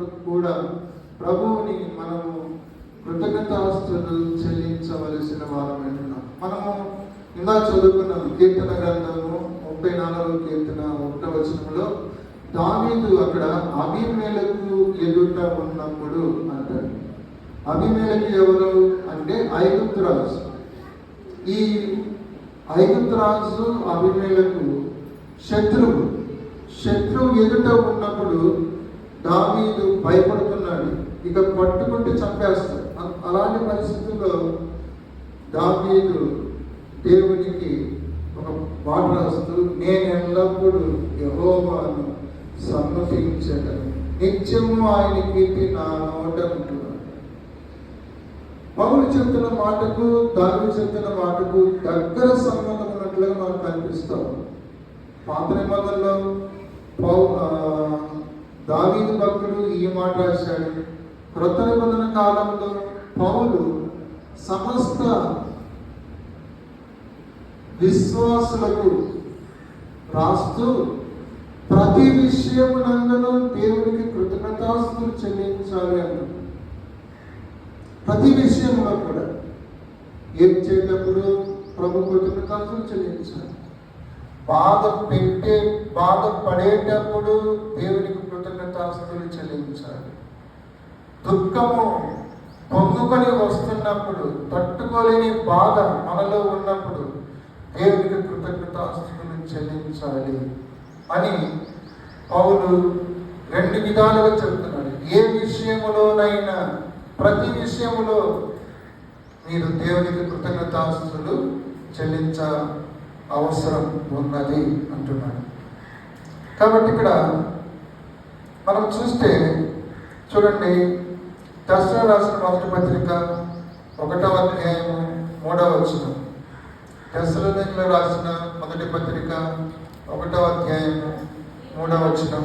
ఉన్నప్పుడు కూడా ప్రభువుని మనము కృతజ్ఞతాస్తులు చెల్లించవలసిన వారం అంటున్నాం మనము ఇందా చదువుకున్నాం కీర్తన గ్రంథము ముప్పై నాలుగు కీర్తన ఒకటో వచనంలో దావీదు అక్కడ అభిమేలకు ఎదుట ఉన్నప్పుడు అంటాడు అభిమేలకు ఎవరు అంటే ఐగుప్తురాజు. ఈ ఐగుప్తురాజు అభిమేలకు శత్రువు. శత్రువు ఎదుట ఉన్నప్పుడు దావీదు భయపడుతున్నాడు. ఇక పట్టుకుంటే చంపేస్తాడు. అలాంటి పరిస్థితుల్లో దావీదు దేవునికి ఒక పాట రాస్తూ నేను ఎల్లప్పుడూ యహోవాను సమ్మతించగలను నిత్యము ఆయన కీర్తి నా నోట పౌరు చెప్తున్న మాటకు దాని చెప్తున్న మాటకు దగ్గర సంబంధం ఉన్నట్లుగా మనకు కనిపిస్తాం పాత నిబంధనలో పౌ దావీదు భక్తుడు ఈ మాట రాశాడు. క్రొత్త నిబంధన కాలంలో పౌలు సమస్త విశ్వాసులకు రాస్తూ ప్రతి విషయమునందును దేవునికి కృతజ్ఞతాస్తులు చెల్లించాలి అన్నాడు. ప్రతి విషయంలో కూడా. ఏం చేసేటప్పుడు ప్రభు కృతజ్ఞతాస్తులు చెల్లించాలి? బాధ పెట్టే బాధ పడేటప్పుడు దేవునికి కృతజ్ఞతాస్తులు చెల్లించాలి. దుఃఖము పొందుకొని వస్తున్నప్పుడు తట్టుకోలేని బాధ మనలో ఉన్నప్పుడు దేవునికి కృతజ్ఞతాస్తులు చెల్లించాలి అని పౌలు రెండు విధాలుగా చెప్తున్నాడు ఏ విషయములోనైనా ప్రతి విషయములో మీరు దేవునికి కృతజ్ఞతాస్తులు చెల్లించాలి అవసరం ఉన్నది అంటున్నాడు. కాబట్టి ఇక్కడ మనం చూస్తే చూడండి దసరా రాసిన మొదటి పత్రిక ఒకటవ అధ్యాయము మూడవ వచనం. దశరథంలో రాసిన మొదటి పత్రిక ఒకటవ అధ్యాయము మూడవ వచనం.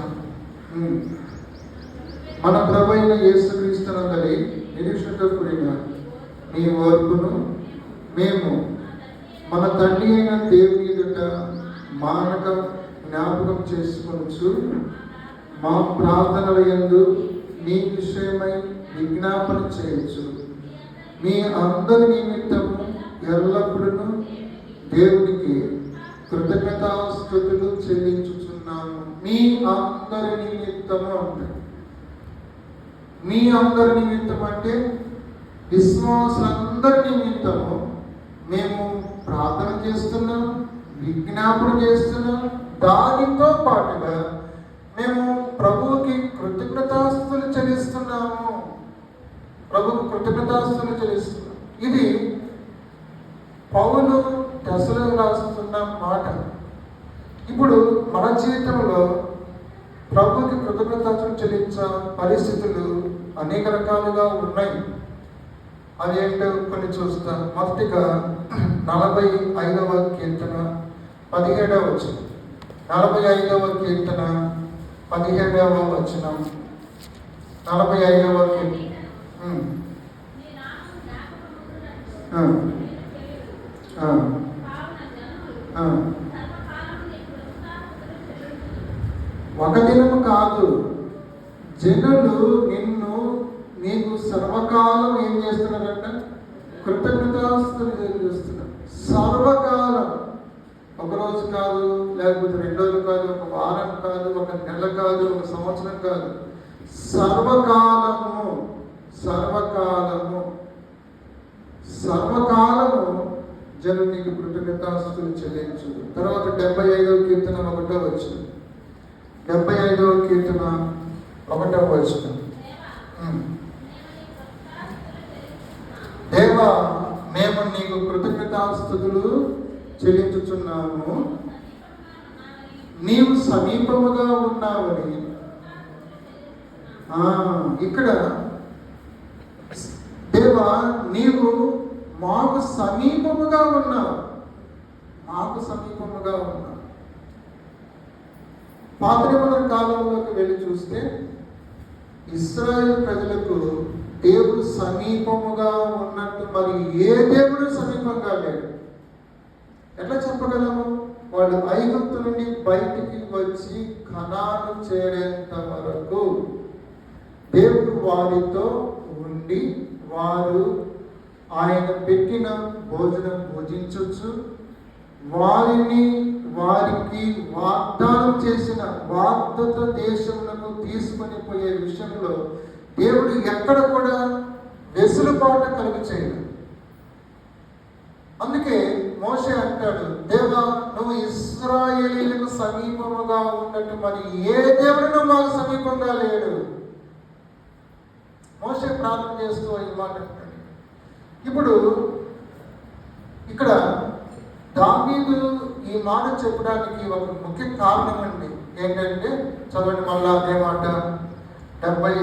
మన ప్రభైన అయిన యేసుక్రీస్తునందరి కూడిన మీ ఓర్పును మేము మన తండ్రి అయిన దేవుని ఎదుట మానక జ్ఞాపకం చేసుకోవచ్చు మా ప్రార్థనల ఎందు మీ విషయమై విజ్ఞాపన చేయొచ్చు మీ అందరి నిమిత్తము ఎల్లప్పుడూ దేవునికి కృతజ్ఞతాస్థుతులు చెల్లించుచున్నాము. మీ అందరి నిమిత్తము అంటే మీ అందరి నిమిత్తం అంటే విశ్వాసులందరి నిమిత్తము మేము ప్రార్థన చేస్తున్నాం విజ్ఞాపన చేస్తున్నాం దానితో పాటుగా మేము ప్రభువుకి కృతజ్ఞతాస్తులు చెల్లిస్తున్నాము. ప్రభుకు కృతజ్ఞతాస్తులు చెల్లిస్తున్నాం. ఇది పౌలు దశలో రాస్తున్న మాట. ఇప్పుడు మన జీవితంలో ప్రభుకి కృతజ్ఞతలు చెల్లించే పరిస్థితులు అనేక రకాలుగా ఉన్నాయి. అవి ఏంటో కొన్ని చూస్తాం. మొదటిగా నలభై ఐదవ కీర్తన పదిహేడవ వచనం. నలభై ఐదవ కీర్తన పదిహేడవ వచనం. నలభై ఐదవ ఒక దినము కాదు జనులు నిన్ను నీకు సర్వకాలం ఏం చేస్తున్నారంట? కృతజ్ఞతాస్తులు చేస్తున్నారు. సర్వకాలం. ఒకరోజు కాదు లేకపోతే రెండు రోజులు కాదు ఒక వారం కాదు ఒక నెల కాదు ఒక సంవత్సరం కాదు. సర్వకాలము సర్వకాలము. సర్వకాలము జనులు నీకు కృతజ్ఞతాస్తులు చెల్లించు తర్వాత డెబ్బై ఐదవ కీర్తన ఒకటో వచ్చింది. డెబ్బై ఐదవ కీర్తన ఒకటో వచ్చిన దేవా మేము నీకు కృతజ్ఞతాస్థుతులు చెల్లించుచున్నాము. నీవు సమీపముగా ఉన్నావని. ఆ, ఇక్కడ దేవా నీవు మాకు సమీపముగా ఉన్నావు. మాకు సమీపముగా ఉన్నావు. పాత కాలంలోకి వెళ్ళి చూస్తే ఇస్రాయేల్ ప్రజలకు దేవుడు సమీపముగా ఉన్నట్టు మరి ఏ దేవుడు సమీపంగా లేడు? ఎట్లా చెప్పగలము? వాళ్ళు ఐగుప్తు నుండి బయటికి వచ్చి కణాలు చేరేంత వరకు వారితో ఉండి వారు ఆయన పెట్టిన భోజనం భోజించవచ్చు వారిని వారికి వాగ్దానం చేసిన వాగ్దత దేశములకు తీసుకొని పోయే విషయంలో దేవుడు ఎక్కడ కూడా వెసులుబాటు కలుగు చేయడు అందుకే మోసే అంటాడు దేవా నువ్వు ఇస్రాయేలీలకు సమీపముగా ఉన్నట్టు మరి ఏ దేవుడు మాకు సమీపంగా లేడు? మోసే ప్రార్థన చేస్తూ ఈ మాట అంటాడు. ఇప్పుడు ఇక్కడ దావీదు ఈ మాట చెప్పడానికి ఒక ముఖ్య కారణం అండి. ఏంటంటే చదవండి మళ్ళా అదే మాట. డెబ్బై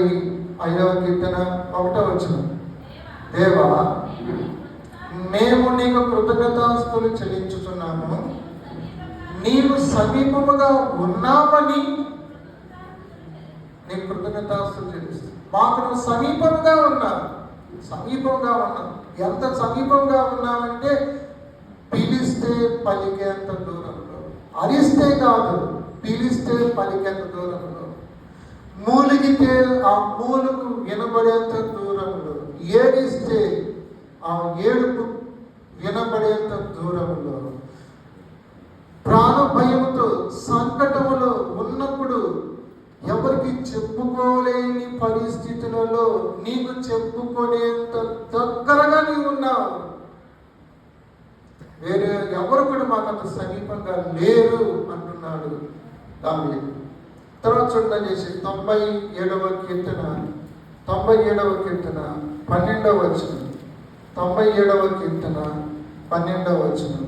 ఐదవ కీర్తన ఒకటో వచ్చిన దేవా మేము నీకు కృతజ్ఞతాస్తులు చెల్లించుతున్నాము నీవు సమీపముగా ఉన్నామని నీకు కృతజ్ఞతాస్తులు చెల్లిస్తాం. మాకు నువ్వు సమీపంగా ఉన్నావు సమీపంగా ఉన్నావు ఎంత సమీపంగా ఉన్నావంటే పిలిస్తే పలికేంత దూరంలో. అరిస్తే కాదు పిలిస్తే పలికేంత దూరంలో. మూలిగితే ఆ మూలకు వినబడేంత దూరంలో ఏడిస్తే ఆ ఏడుపు వినబడేంత దూరంలో ప్రాణ భయముతో సంకటములో ఉన్నప్పుడు ఎవరికి చెప్పుకోలేని పరిస్థితులలో నీకు చెప్పుకునేంత దగ్గరగా నీవు ఉన్నావు. వేరే ఎవరు కూడా మాకు అంత సమీపంగా లేరు అంటున్నాడు దాని తర్వాత చూడండి చేసి తొంభై ఏడవ కీర్తన తొంభై ఏడవ కీర్తన పన్నెండవ వచనం. తొంభై ఏడవ కీర్తన పన్నెండవ వచనం.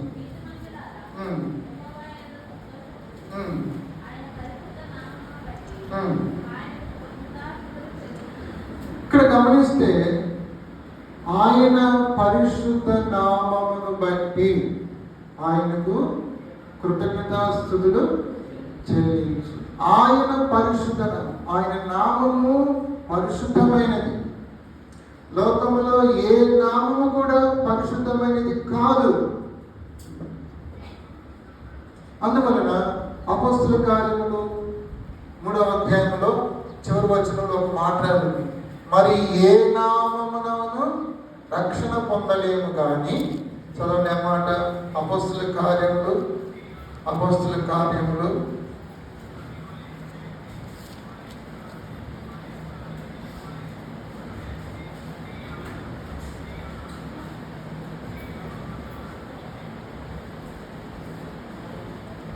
ఇక్కడ గమనిస్తే ఆయన పరిశుద్ధ నామమును బట్టి ఆయనకు కృతజ్ఞతాస్థుతులు చెల్లించు ఆయన పరిశుద్ధత ఆయన నామము పరిశుద్ధమైనది. లోకములో ఏ నామము కూడా పరిశుద్ధమైనది కాదు. అందువలన అపస్తుల కార్యములు మూడవ అధ్యాయంలో చివరి వచనంలో ఒక మాట ఉంది మరి ఏ నామమునను రక్షణ పొందలేము కానీ చదవండి అన్నమాట అపస్తుల కార్యములు అపస్తుల కార్యములు